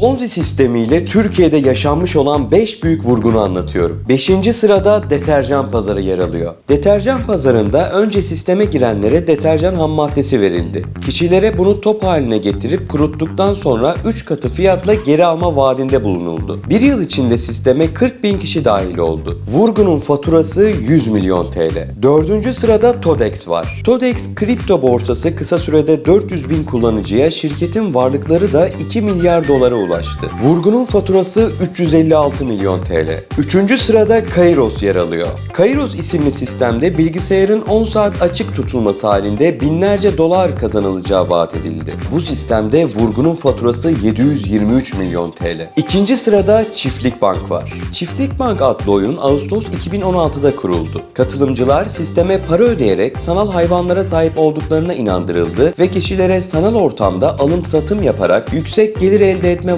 Ponzi sistemiyle Türkiye'de yaşanmış olan 5 büyük vurgunu anlatıyorum. 5. sırada deterjan pazarı yer alıyor. Deterjan pazarında önce sisteme girenlere deterjan ham maddesi verildi. Kişilere bunu top haline getirip kuruttuktan sonra 3 katı fiyatla geri alma vaadinde bulunuldu. Bir yıl içinde sisteme 40 bin kişi dahil oldu. Vurgunun faturası 100 milyon TL. Dördüncü sırada Todex var. Todex kripto borsası kısa sürede 400 bin kullanıcıya şirketin varlıkları da 2 milyar dolara ulaştı. Vurgunun faturası 356 milyon TL. Üçüncü sırada Kairos yer alıyor. Kairos isimli sistemde bilgisayarın 10 saat açık tutulması halinde binlerce dolar kazanılacağı vaat edildi. Bu sistemde vurgunun faturası 723 milyon TL. İkinci sırada Çiftlik Bank var. Çiftlik Bank adlı oyun Ağustos 2016'da kuruldu. Katılımcılar sisteme para ödeyerek sanal hayvanlara sahip olduklarına inandırıldı ve kişilere sanal ortamda alım satım yaparak yüksek gelir elde etme